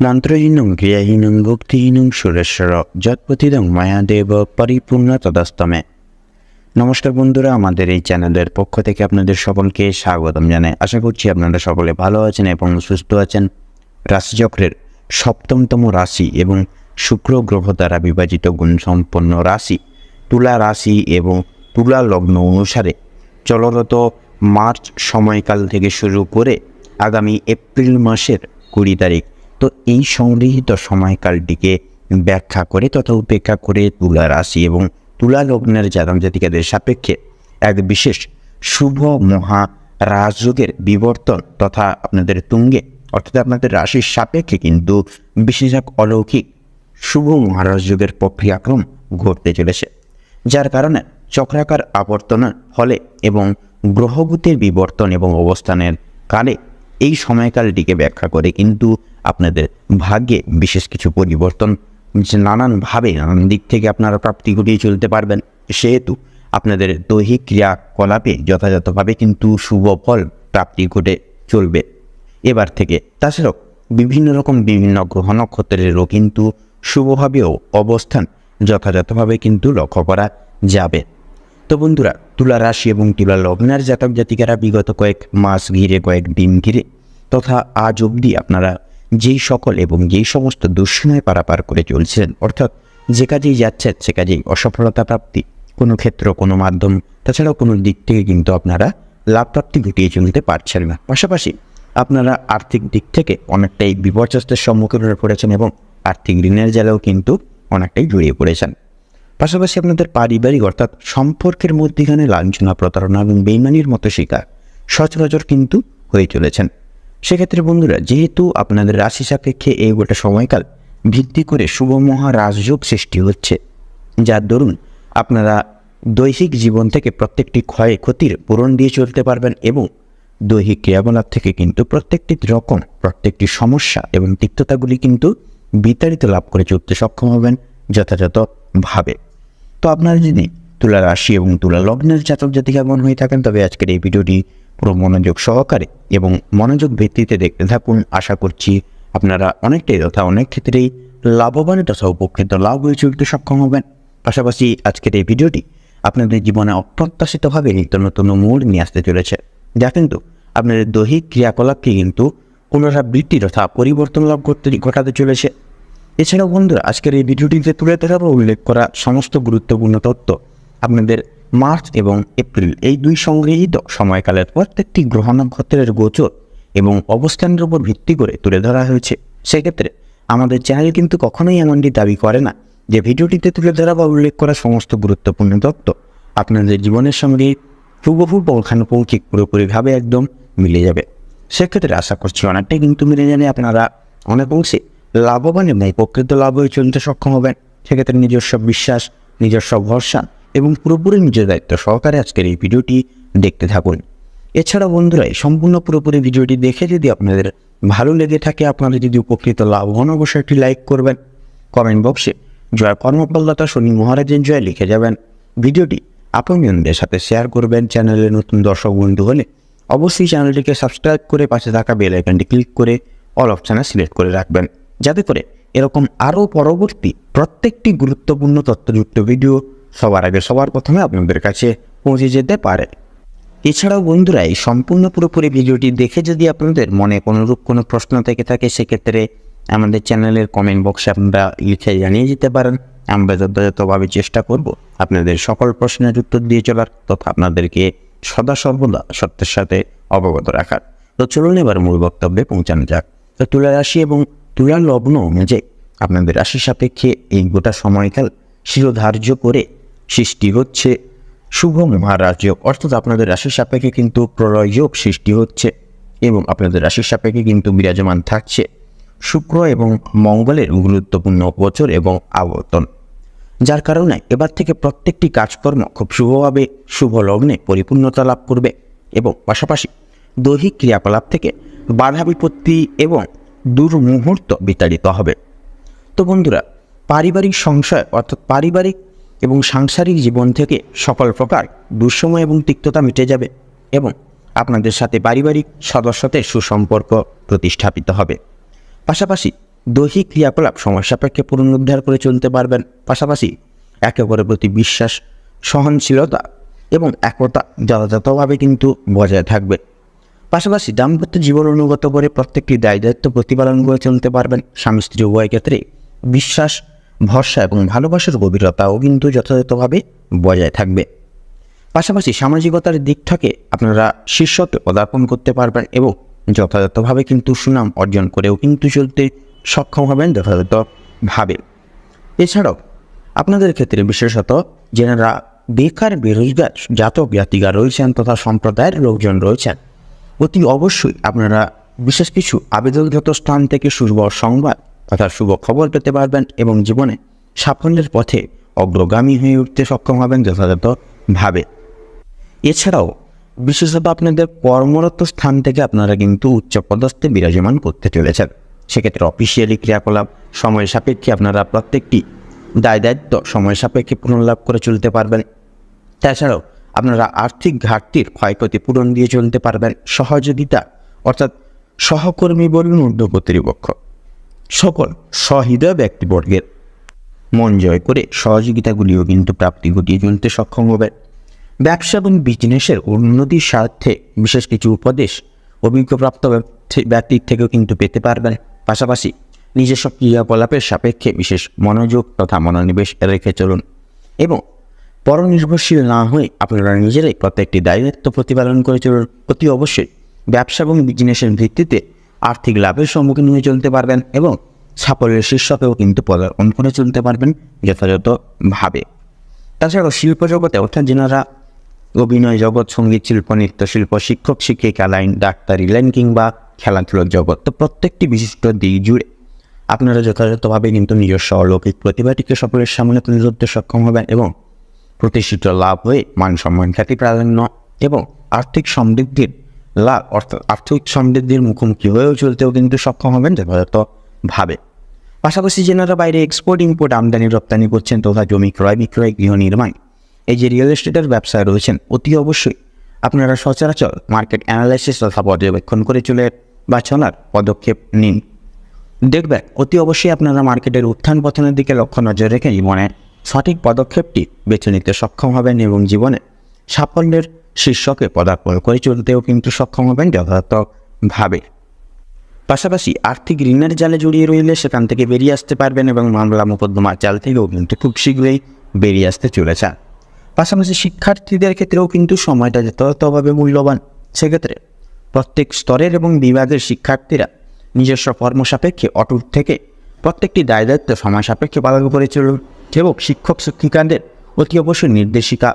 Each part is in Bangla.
মন্ত্রহীনং ক্রিয়াহীনং ভক্তিহীনং সুরেশ্বর যৎপতিদং মায়াদেব পরিপূর্ণ তদস্তমে নমস্কার বন্ধুরা, আমাদের এই চ্যানেলের পক্ষ থেকে আপনাদের সকলকে স্বাগতম জানাই। আশা করছি আপনারা সকলে ভালো আছেন এবং সুস্থ আছেন। রাশিচক্রের সপ্তমতম রাশি এবং শুক্র গ্রহ দ্বারা বিভাজিত গুণসম্পন্ন রাশি তুলা রাশি এবং তুলা লগ্ন অনুসারে চলরত মার্চ সময়কাল থেকে শুরু করে আগামী এপ্রিল মাসের কুড়ি তারিখ তো এই সংগৃহীত সময়কালটিকে ব্যাখ্যা করে তথা উপেক্ষা করে তুলা রাশি এবং তুলা লগ্নের জাতক জাতিকাদের সাপেক্ষে এক বিশেষ শুভ মহা রাজযোগের বিবর্তন তথা আপনাদের তুঙ্গে, অর্থাৎ আপনাদের রাশির সাপেক্ষে কিন্তু বিশেষ এক অলৌকিক শুভ মহারাজযোগের প্রক্রিয়াক্রম ঘটতে চলেছে। যার কারণে চক্রাকার আবর্তনের ফলে এবং গ্রহগতির বিবর্তন এবং অবস্থানের কালে এই সময়কালটিকে ব্যাখ্যা করে কিন্তু আপনাদের ভাগ্যে বিশেষ কিছু পরিবর্তন নানানভাবে নানান দিক থেকে আপনারা প্রাপ্তি ঘটিয়ে চলতে পারবেন। সেহেতু আপনাদের দৈহিক ক্রিয়াকলাপে যথাযথভাবে কিন্তু শুভ ফল প্রাপ্তি ঘটে চলবে। এবার থেকে তাছাড়াও বিভিন্ন রকম বিভিন্ন গ্রহ নক্ষত্রেরও কিন্তু শুভভাবেও অবস্থান যথাযথভাবে কিন্তু লক্ষ্য করা যাবে। তো বন্ধুরা তুলা রাশি এবং তুলা লগ্নের জাতক জাতিকারা বিগত কয়েক মাস ঘিরে, কয়েক দিন ঘিরে তথা আজ অবধি আপনারা যেই সকল এবং যেই সমস্ত দুঃসময় পারাপার করে চলছেন, অর্থাৎ যে কাজেই যাচ্ছেন, সে কাজেই অসফলতা প্রাপ্তি, কোনো ক্ষেত্র, কোনো মাধ্যম, তাছাড়াও কোনো দিক থেকে কিন্তু আপনারা লাভ প্রাপ্তি ঘটিয়ে চলতে পারছেন না। পাশাপাশি আপনারা আর্থিক দিক থেকে অনেকটাই বিপর্যস্তের সম্মুখীন হয়ে পড়েছেন এবং আর্থিক ঋণের জালেও কিন্তু অনেকটাই জড়িয়ে পড়েছেন। পাশাপাশি আপনাদের পারিবারিক অর্থাৎ সম্পর্কের মধ্যেখানে লাঞ্ছনা, প্রতারণা এবং বেইমানির মতো শিকার সচরাচর কিন্তু হয়ে চলেছেন। সেক্ষেত্রে বন্ধুরা, যেহেতু আপনাদের রাশি সাপেক্ষে এই গোটা সময়কাল ভিত্তি করে শুভমহা রাজযোগ সৃষ্টি হচ্ছে যার দরুন আপনারা দৈহিক জীবন থেকে প্রত্যেকটি ক্ষয় ক্ষতির পূরণ দিয়ে চলতে পারবেন এবং দৈহিক ক্রিয়াকলাপ থেকে কিন্তু প্রত্যেকটি রকম, প্রত্যেকটি সমস্যা এবং তিক্ততাগুলি কিন্তু বিতাড়িত লাভ করে চলতে সক্ষম হবেন যথাযথভাবে। তো আপনারা যদি তুলা রাশি এবং তুলা লগ্নের জাতক জাতিকাগণ হয়ে থাকেন, তবে আজকের এই ভিডিওটি পুরো মনোযোগ সহকারে এবং মনোযোগ ভিত্তিতে দেখতে থাকুন। আশা করছি আপনারা অনেকটাই তথা অনেক ক্ষেত্রেই লাভবান তথা উপকৃত, লাভ হয়ে চলতে সক্ষম হবেন। পাশাপাশি আজকের এই ভিডিওটি আপনাদের জীবনে অপ্রত্যাশিতভাবে নিত্য নতুন মোড় নিয়ে আসতে চলেছে। যা কিন্তু আপনাদের দৈহিক ক্রিয়াকলাপকে কিন্তু পুনরাবৃত্তি তথা পরিবর্তন লাভ করতে ঘটাতে চলেছে। এছাড়াও বন্ধুরা, আজকের এই ভিডিওটিতে তুলে ধরাবো উল্লেখ করা সমস্ত গুরুত্বপূর্ণ তথ্য। আপনাদের মার্চ এবং এপ্রিল এই দুই সংগৃহীত সময়কালের প্রত্যেকটি গ্রহ নক্ষত্রের গোচর এবং অবস্থানের উপর ভিত্তি করে তুলে ধরা হয়েছে। সেক্ষেত্রে আমাদের চ্যানেল কিন্তু কখনোই এমনটি দাবি করে না যে ভিডিওটিতে তুলে ধরা বা উল্লেখ করা সমস্ত গুরুত্বপূর্ণ তথ্য আপনাদের জীবনের সঙ্গে হুবহু পৌঁছানুপৌঁছিক পুরোপুরিভাবে একদম মিলে যাবে। সেক্ষেত্রে আশা করছি অনেকটাই কিন্তু মিলে যাবে। আপনারা অনেক অংশে লাভবান এবং প্রকৃত লাভ হয়ে চলতে সক্ষম হবেন। সেক্ষেত্রে নিজস্ব বিশ্বাস, নিজস্ব ভরসা এবং পুরোপুরি নিজের দায়িত্ব সহকারে আজকের এই ভিডিওটি দেখতে থাকুন। এছাড়া বন্ধুরা সম্পূর্ণ পুরোপুরি ভিডিওটি দেখে যদি আপনাদের ভালো লেগে থাকে, আপনারা যদি উপকৃত লাভ হন, অবশ্যই একটি লাইক করবেন। কমেন্ট বক্সে জয় কর্মপল্লতা শনি মহারাজের জয় লিখে যাবেন। ভিডিওটি আপনজনদের সাথে শেয়ার করবেন। চ্যানেলে নতুন দর্শক বন্ধু হলে অবশ্যই চ্যানেলটিকে সাবস্ক্রাইব করে পাশে থাকা বেল আইকনটি ক্লিক করে অল অপশানে সিলেক্ট করে রাখবেন। যাতে করে এরকম আরও পরবর্তী প্রত্যেকটি গুরুত্বপূর্ণ তথ্যযুক্ত ভিডিও সবার আগে সবার প্রথমে আপনাদের কাছে পৌঁছে যেতে পারে। এছাড়াও বন্ধুরা, এই সম্পূর্ণ পুরোপুরি ভিডিওটি দেখে যদি আপনাদের মনে কোনোরূপ কোনো প্রশ্ন থেকে থাকে, সেক্ষেত্রে আমাদের চ্যানেলের কমেন্ট বক্সে আপনারা লিখে জানিয়ে যেতে পারেন। আমরা যথাযথভাবে চেষ্টা করব আপনাদের সকল প্রশ্নের উত্তর দিয়ে চলার তথা আপনাদেরকে সদা সর্বদা সত্যের সাথে অবগত রাখার। তো চলুন এবার মূল বক্তব্যে পৌঁছানো যাক। তো তুলা রাশি এবং তুলা লগ্ন অনুযায়ী আপনাদের রাশি সাপেক্ষে এই গোটা সময়কাল শিরোধার্য করে সৃষ্টি হচ্ছে। শুভ মহারাজ যোগ অর্থাৎ আপনাদের রাশির সাপেক্ষে কিন্তু প্রলয় যোগ সৃষ্টি হচ্ছে এবং আপনাদের রাশির সাপেক্ষে কিন্তু বিরাজমান থাকছে শুক্র এবং মঙ্গলের গুরুত্বপূর্ণ গোচর এবং আবর্তন। যার কারণে এবার থেকে প্রত্যেকটি কাজকর্ম খুব শুভভাবে, শুভ লগ্নে পরিপূর্ণতা লাভ করবে এবং পাশাপাশি দৈহিক ক্রিয়াকলাপ থেকে বাধা বিপত্তি এবং দুর্মুহূর্ত বিতাড়িত হবে। তো বন্ধুরা, পারিবারিক সংশয় অর্থাৎ পারিবারিক এবং সাংসারিক জীবন থেকে সকল প্রকার দুঃসময় এবং তিক্ততা মিটে যাবে এবং আপনাদের সাথে পারিবারিক সদস্যদের সুসম্পর্ক প্রতিষ্ঠাপিত হবে। পাশাপাশি দৈহিক ক্রিয়াকলাপ সময় সাপেক্ষে পুনরুদ্ধার করে চলতে পারবেন। পাশাপাশি একে অপরের প্রতি বিশ্বাস, সহনশীলতা এবং একতা যথাযথভাবে কিন্তু বজায় থাকবে। পাশাপাশি দাম্পত্য জীবন অনুগত করে প্রত্যেকটি দায়, দায়িত্ব প্রতিপালন করে চলতে পারবেন স্বামী স্ত্রী, উভয় ক্ষেত্রে। বিশ্বাস, ভরসা এবং ভালোবাসার গভীরতাও কিন্তু যথাযথভাবে বজায় থাকবে। পাশাপাশি সামাজিকতার দিক থেকে আপনারা শীর্ষকে পদার্পণ করতে পারবেন এবং যথাযথভাবে কিন্তু সুনাম অর্জন করেও কিন্তু চলতে সক্ষম হবেন যথাযথভাবে। এছাড়াও আপনাদের ক্ষেত্রে বিশেষত যেনারা বেকার, বেরোজগার জাতক জাতিকা রয়েছেন তথা সম্প্রদায়ের লোকজন রয়েছেন অতি অবশ্যই আপনারা বিশেষ কিছু আবেদনগত স্থান থেকে শুভ সংবাদ তথা শুভ খবর পেতে পারবেন এবং জীবনে সাফল্যের পথে অগ্রগামী হয়ে উঠতে সক্ষম হবেন যথাযথভাবে। এছাড়াও বিশেষত আপনাদের কর্মরত স্থান থেকে আপনারা কিন্তু উচ্চ পদস্থে বিরাজমান করতে চলেছেন। সেক্ষেত্রে অফিসিয়ালি ক্রিয়াকলাপ সময় সাপেক্ষে আপনারা প্রত্যেকটি দায় দায়িত্ব সময় সাপেক্ষে পুনর্লাভ করে চলতে পারবেন। তাছাড়াও আপনারা আর্থিক ঘাটতির ক্ষয়ক্ষতি পূরণ দিয়ে চলতে পারবেন সহযোগিতা, অর্থাৎ সহকর্মী বলুন ঊর্ধ্ব কর্তৃপক্ষ। সকল সহৃদয় ব্যক্তিবর্গের মন জয় করে সহযোগিতাগুলিও কিন্তু প্রাপ্তি ঘটিয়ে চলতে সক্ষম হবে ব্যবসা এবং বিজনেসের উন্নতির স্বার্থে বিশেষ কিছু উপদেশ অভিজ্ঞপ্রাপ্ত ব্যক্তির থেকেও কিন্তু পেতে পারবেন। পাশাপাশি নিজস্ব ক্রিয়াকলাপের সাপেক্ষে বিশেষ মনোযোগ তথা মনোনিবেশ রেখে চলুন এবং পরনির্ভরশীল না হয়ে আপনারা নিজেরাই প্রত্যেকটি দায়িত্ব প্রতিপালন করে চলুন। অতি অবশ্যই ব্যবসা এবং বিজনেসের ভিত্তিতে আর্থিক লাভের সম্মুখীন হয়ে চলতে পারবেন এবং সাফল্যের শীর্ষকেও কিন্তু পদার্পণ করে চলতে পারবেন যথাযথভাবে তাছাড়াও শিল্প জগতে, অর্থাৎ যেনারা অভিনয় জগৎ, সংগীত শিল্প, নৃত্যশিল্প, শিক্ষক, শিক্ষিকা, লাইন, ডাক্তারি লাইন কিংবা খেলাধুলার জগৎ, তো প্রত্যেকটি বিশিষ্ট দিক জুড়ে আপনারা যথাযথভাবে কিন্তু নিজস্ব অলৌকিক প্রতিভাটিকে সকলের সামনে তুলে ধরতে সক্ষম হবেন এবং প্রতিষ্ঠিত লাভ হয়ে মান সম্মান খ্যাতি প্রাধান্য এবং আর্থিক সমৃদ্ধির লাভ, অর্থাৎ আর্থিক সমৃদ্ধির মুখোমুখি হয়েও চলতেও কিন্তু সক্ষম হবেন যথাযথভাবে পাশাপাশি যেনারা বাইরে এক্সপোর্ট ইম্পোর্ট আমদানি, রপ্তানি করছেন তথা জমি ক্রয়, বিক্রয়, গৃহ নির্মাণ। এই যে রিয়েল এস্টেটের ব্যবসায় রয়েছেন, অতি অবশ্যই আপনারা সচরাচর মার্কেট অ্যানালাইসিস তথা পর্যবেক্ষণ করে চলে বা চলার পদক্ষেপ নিন। দেখবেন, অতি অবশ্যই আপনারা মার্কেটের উত্থান পতনের দিকে লক্ষ্য নজর রেখে জীবনে সঠিক পদক্ষেপটি বেছে নিতে সক্ষম হবেন এবং জীবনে সাফল্যের শীর্ষকে পদার্পণ করে চলতেও কিন্তু সক্ষম হবেন যথাযথভাবে পাশাপাশি আর্থিক ঋণের জালে জড়িয়ে রইলে সেখান থেকে বেরিয়ে আসতে পারবেন এবং মামলা মোকদ্দমার জাল থেকেও কিন্তু খুব শীঘ্রই বেরিয়ে আসতে চলেছে। পাশাপাশি শিক্ষার্থীদের ক্ষেত্রেও কিন্তু সময়টা যথাযথভাবে মূল্যবান। সেক্ষেত্রে প্রত্যেক স্তরের এবং বিভাগের শিক্ষার্থীরা নিজস্ব কর্ম সাপেক্ষে অটুট থেকে প্রত্যেকটি দায় দায়িত্ব সময় সাপেক্ষে পালন করে চলুন। এবং শিক্ষক, শিক্ষিকাদের অতি অবশ্যই নির্দেশিকা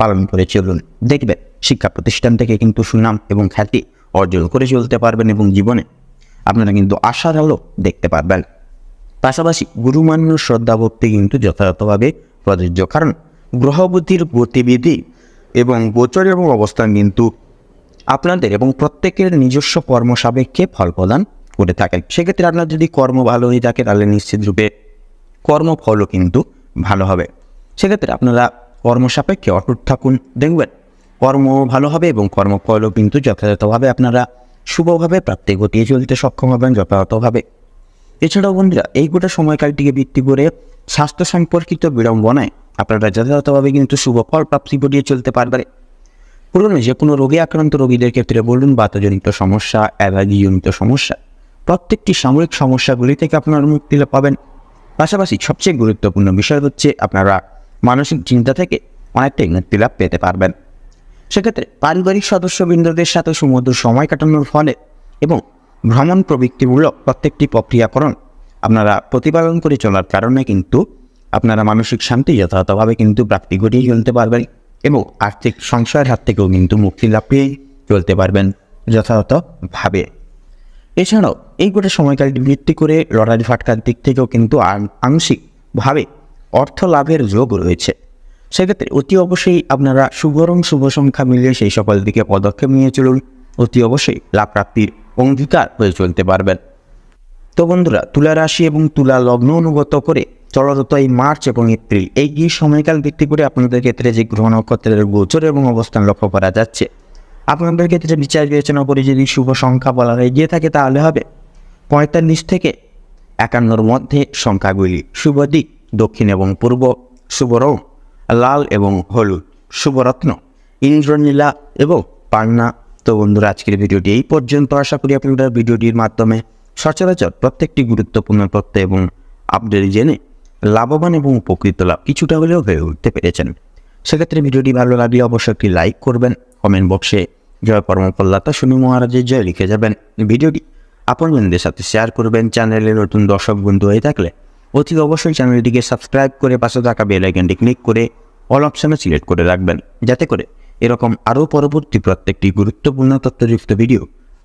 পালন করে চলুন। দেখবেন শিক্ষা প্রতিষ্ঠান থেকে কিন্তু সুনাম এবং খ্যাতি অর্জন করে চলতে পারবেন এবং জীবনে আপনারা কিন্তু আশার আলো দেখতে পারবেন। পাশাপাশি গুরুমান্য শ্রদ্ধা ভক্তি কিন্তু যথাযথভাবে প্রযোজ্য, কারণ গ্রহবতীর গতিবিধি এবং গোচর এবং অবস্থান কিন্তু আপনাদের এবং প্রত্যেকের নিজস্ব কর্ম সাপেক্ষে ফল প্রদান করে থাকেন সেক্ষেত্রে আপনার যদি কর্ম ভালো হয়ে থাকে, তাহলে নিশ্চিত রূপে কর্মফলও কিন্তু ভালো হবে। সেক্ষেত্রে আপনারা কর্ম সাপেক্ষে অটুট থাকুন, দেখবেন কর্ম ভালো হবে এবং কর্মফলও কিন্তু যথাযথভাবে আপনারা শুভভাবে প্রাপ্তি ঘটিয়ে চলতে সক্ষম হবেন যথাযথভাবে। এছাড়াও বন্ধুরা, এই গোটা সময়কালটিকে ভিত্তি করে স্বাস্থ্য সম্পর্কিত বিড়ম্বনায় আপনারা যথাযথভাবে কিন্তু শুভ ফল প্রাপ্তি ঘটিয়ে চলতে পারবেন। পুরনো যে কোনো রোগে আক্রান্ত রোগীদের ক্ষেত্রে বলুন, বাতজনিত সমস্যা অ্যালার্জিজনিত সমস্যা, প্রত্যেকটি সাময়িক সমস্যাগুলি থেকে আপনারা মুক্তি পাবেন। পাশাপাশি সবচেয়ে গুরুত্বপূর্ণ বিষয় হচ্ছে আপনারা মানসিক চিন্তা থেকে অনেকটাই মুক্তি লাভ পেতে পারবেন। সেক্ষেত্রে পারিবারিক সদস্যবৃন্দদের সাথে সুমধুর সময় কাটানোর ফলে এবং ভ্রমণ প্রবৃত্তিমূলক প্রত্যেকটি প্রক্রিয়াকরণ আপনারা প্রতিপালন করে চলার কারণে কিন্তু আপনারা মানসিক শান্তি যথাযথভাবে কিন্তু প্রাপ্তি ঘটিয়ে চলতে পারবেন এবং আর্থিক সংশয়ের হাত থেকেও কিন্তু মুক্তি লাভ পেয়ে চলতে পারবেন যথাযথভাবে। এছাড়াও এই গোটা সময়কালটি ভিত্তি করে লটারি ফাটকার দিক থেকেও কিন্তু আংশিকভাবে অর্থ লাভের যোগ রয়েছে। সেক্ষেত্রে অতি অবশ্যই আপনারা রং, শুভ সংখ্যা মিলিয়ে সেই সকল দিকে পদক্ষেপ নিয়ে চলুন। অতি অবশ্যই লাভ প্রাপ্তির অঙ্গীকার হয়ে চলতে পারবেন। তো বন্ধুরা, তুলা রাশি এবং তুলা লগ্ন অনুগত করে চলরত এই মার্চ এবং এপ্রিল, এই দুই সময়কাল ভিত্তি করে আপনাদের ক্ষেত্রে যে গ্রহ নক্ষত্রের গোচর এবং অবস্থান লক্ষ্য করা যাচ্ছে। আপনাদের ক্ষেত্রে বিচার বিবেচনা করে যদি শুভ সংখ্যা বলা হয়ে গিয়ে থাকে তাহলে হবে পঁয়তাল্লিশ থেকে একান্নর মধ্যে সংখ্যাগুলি শুভ দিক, দক্ষিণ এবং পূর্ব, শুভ রং, লাল এবং হলুদ, শুভরত্ন, ইন্দ্রনীলা এবং পান্না। তো বন্ধুরা, আজকের ভিডিওটি এই পর্যন্ত। আশা করি আপনারা ভিডিওটির মাধ্যমে সচরাচর প্রত্যেকটি গুরুত্বপূর্ণ তথ্য এবং আপডেট জেনে লাভবান এবং উপকৃত লাভ কিছুটা হলেও হয়ে উঠতে পেরেছেন। সেক্ষেত্রে ভিডিওটি ভালো লাগলে অবশ্যই একটি লাইক করবেন। কমেন্ট বক্সে জয় পরমপল্লাতা শনি মহারাজের জয় লিখে যাবেন। ভিডিওটি আপনজনদের সাথে শেয়ার করবেন চ্যানেলে নতুন দর্শক বন্ধু হয়ে থাকলে অতি অবশ্যই চ্যানেলটিকে সাবস্ক্রাইব করে পাশে থাকা বেল আইকনটি ক্লিক করে অল অপশানে সিলেক্ট করে রাখবেন, যাতে করে এরকম আরও পরবর্তী প্রত্যেকটি গুরুত্বপূর্ণ তথ্যযুক্ত ভিডিও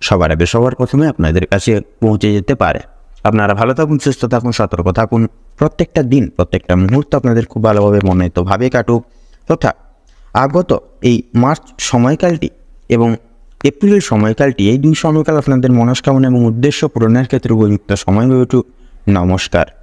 সবার আগে সবার প্রথমে আপনাদের কাছে পৌঁছে যেতে পারে। আপনারা ভালো থাকুন, সুস্থ থাকুন, সতর্ক থাকুন। প্রত্যেকটা দিন, প্রত্যেকটা মুহূর্ত আপনাদের খুব ভালোভাবে মনে তো ভাবে কাটুক। তথা আগত এই মার্চ সময়কালটি এবং এপ্রিলের সময়কালটি এই দুই সময়কাল আপনাদের মনস্কামনা এবং উদ্দেশ্য পূরণের ক্ষেত্রে উপযুক্ত সময় নমস্কার।